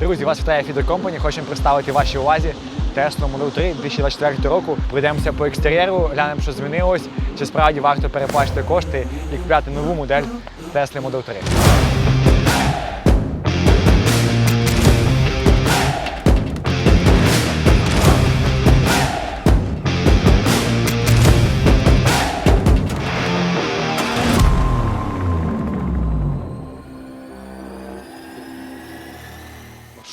Друзі, вас вітає Feeder Company. Хочемо представити вашій увазі Tesla Model 3 2024 року. Пройдемося по екстер'єру, глянемо, що змінилось, чи справді варто переплачити кошти і купляти нову модель Tesla Model 3.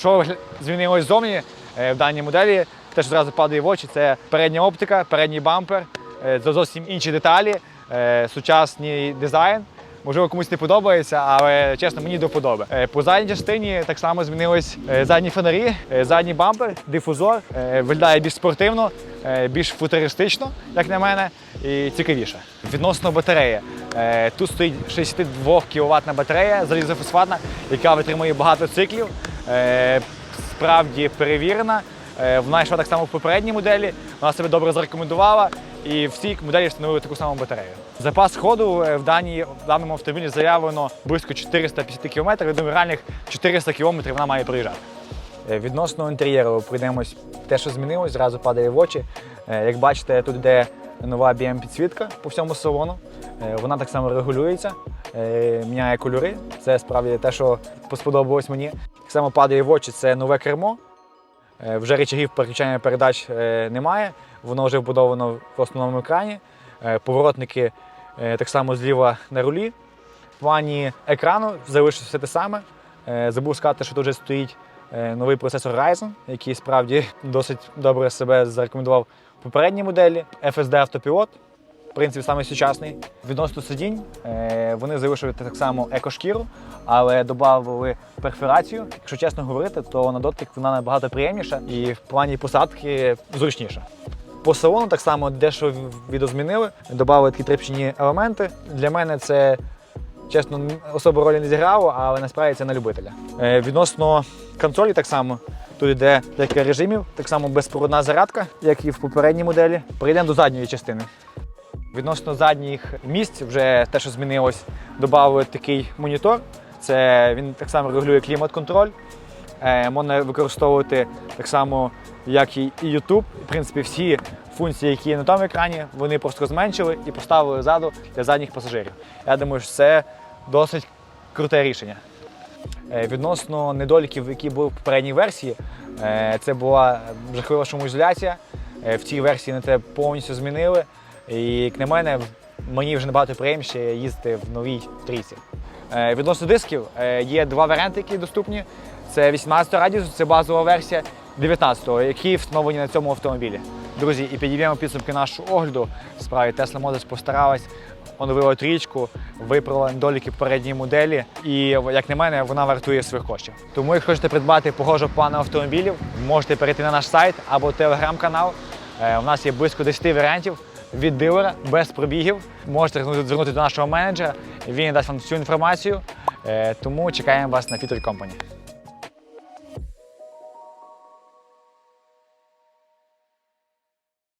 Що змінилось ззовні е, в даній моделі, те, що зразу падає в очі, це передня оптика, передній бампер, е, зовсім інші деталі, е, сучасний дизайн. Можливо, комусь не подобається, але чесно, мені до вподоби. Е, По задній частині так само змінились задні фонарі, задній бампер, дифузор. Виглядає більш спортивно, більш футуристично, як на мене, і цікавіше. Відносно батареї. Тут стоїть 62 кВт батарея залізофосфатна, яка витримує багато циклів. Е, Справді перевірена. Е, Вона йшла так само в попередній моделі, вона себе добре зарекомендувала. І в цій моделі встановили таку саму батарею. Запас ходу е, в, даній, в даному автомобілі заявлено близько 450 км. Думаю, реальних 400 км вона має проїжджати. Відносно інтер'єру пройдемось. Те, що змінилось, зразу падає в очі. Як бачите, тут йде нова BM-підсвітка по всьому салону. Е, Вона так само регулюється, е, міняє кольори. Це справді те, що сподобалось мені. Так само падає в очі, це нове кермо. Е, Вже речагів переключання передач немає, воно вже вбудовано в основному екрані. Поворотники так само зліва на рулі. В плані екрану залишилося те саме. Забув сказати, що тут вже стоїть новий процесор Ryzen, який справді досить добре себе зарекомендував в попередній моделі. FSD автопілот, в принципі, саме сучасний. Відносно сидінь, е, вони залишили так само екошкіру, але додали перфорацію. Якщо чесно говорити, то на дотик вона набагато приємніша і в плані посадки зручніша. По салону так само дещо відозмінили, додали такі трипчені елементи. Для мене це чесно особо ролі не зіграло, але насправді це на любителя. Е, відносно консолі, так само тут йде декілька режимів, так само безпроводна зарядка, як і в попередній моделі. Перейдемо до задньої частини. Відносно задніх місць, вже те, що змінилось, додали такий монітор. Це він так само регулює клімат-контроль. Е, можна використовувати так само, як і YouTube. В принципі, всі функції, які є на тому екрані, вони просто зменшили і поставили ззаду для задніх пасажирів. Я думаю, що це досить круте рішення. Е, Відносно недоліків, які були в попередній версії, е, це була жахлива шумоізоляція. Е, В цій версії на це повністю змінили. І, як на мене, мені вже набагато приємніше їздити в новій трійці. Відносно дисків є два варіанти, які доступні. Це 18 радіусу, це базова версія 19-го, які встановлені на цьому автомобілі. Друзі, і підіб'ємо підсумки нашого огляду. Справді Tesla Motors постаралась, оновила трічку, виправила недоліки попередньої моделі. І, як на мене, вона вартує своїх коштів. Тому, якщо хочете придбати похожого плану автомобілів, можете перейти на наш сайт або телеграм-канал. Е, У нас є близько 10 варіантів від дилера без пробігів. Можете звернути- звернутися до нашого менеджера, він дасть вам всю інформацію. Е, Тому чекаємо вас на Фітер Company.